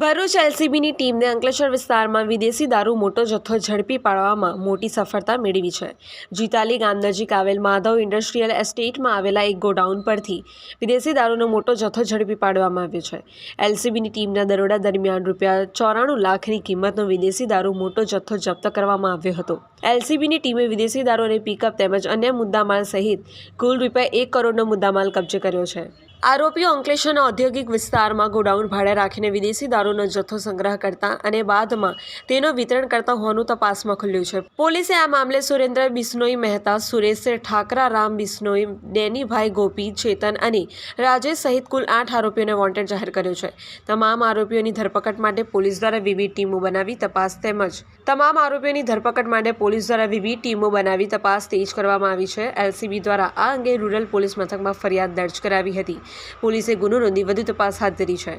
ભરૂચ એલસીબીની ટીમને અંકલેશ્વર વિસ્તારમાં વિદેશી દારૂ મોટો જથ્થો ઝડપી પાડવામાં મોટી સફળતા મેળવી છે. જીતાલી ગામ નજીક આવેલ માધવ ઇન્ડસ્ટ્રીયલ એસ્ટેટમાં આવેલા એક ગોડાઉન પરથી વિદેશી દારૂનો મોટો જથ્થો ઝડપી પાડવામાં આવ્યો છે. એલસીબીની ટીમના દરોડા દરમિયાન રૂપિયા ચોરાણું લાખની કિંમતનો વિદેશી દારૂ મોટો જથ્થો જપ્ત કરવામાં આવ્યો હતો. એલસીબીની ટીમે વિદેશી દારૂ અને પિકઅપ તેમજ અન્ય મુદ્દામાલ સહિત કુલ રૂપિયા એક કરોડનો મુદ્દામાલ કબજે કર્યો છે. આરોપીઓ અંકલેશ્વરના ઔદ્યોગિક વિસ્તારમાં ગોડાઉન ભાડે રાખીને વિદેશી દારૂનો જથ્થો સંગ્રહ કરતા અને બાદમાં તેનો વિતરણ કરતા હોવાનું તપાસમાં ખુલ્યું છે. પોલીસે આ મામલે સુરેન્દ્ર બિસ્નોઈ મહેતા, સુરેશ ઠાકરા, રામ બિસ્નોઈ ડેનીભાઈ ગોપી, ચેતન અને રાજેશ સહિત કુલ આઠ આરોપીઓને વોન્ટેડ જાહેર કર્યો છે. તમામ આરોપીઓની ધરપકડ માટે પોલીસ દ્વારા વિવિધ ટીમો બનાવી તપાસ તેમજ તમામ આરોપીઓની ધરપકડ માટે પોલીસ દ્વારા વિવિધ ટીમો બનાવી તપાસ તેજ કરવામાં આવી છે. એલસીબી દ્વારા આ અંગે રૂરલ પોલીસ મથકમાં ફરિયાદ દર્જ કરાવી હતી. પોલીસે ગુનો નોંધી વધુ તપાસ હાથ ધરી છે.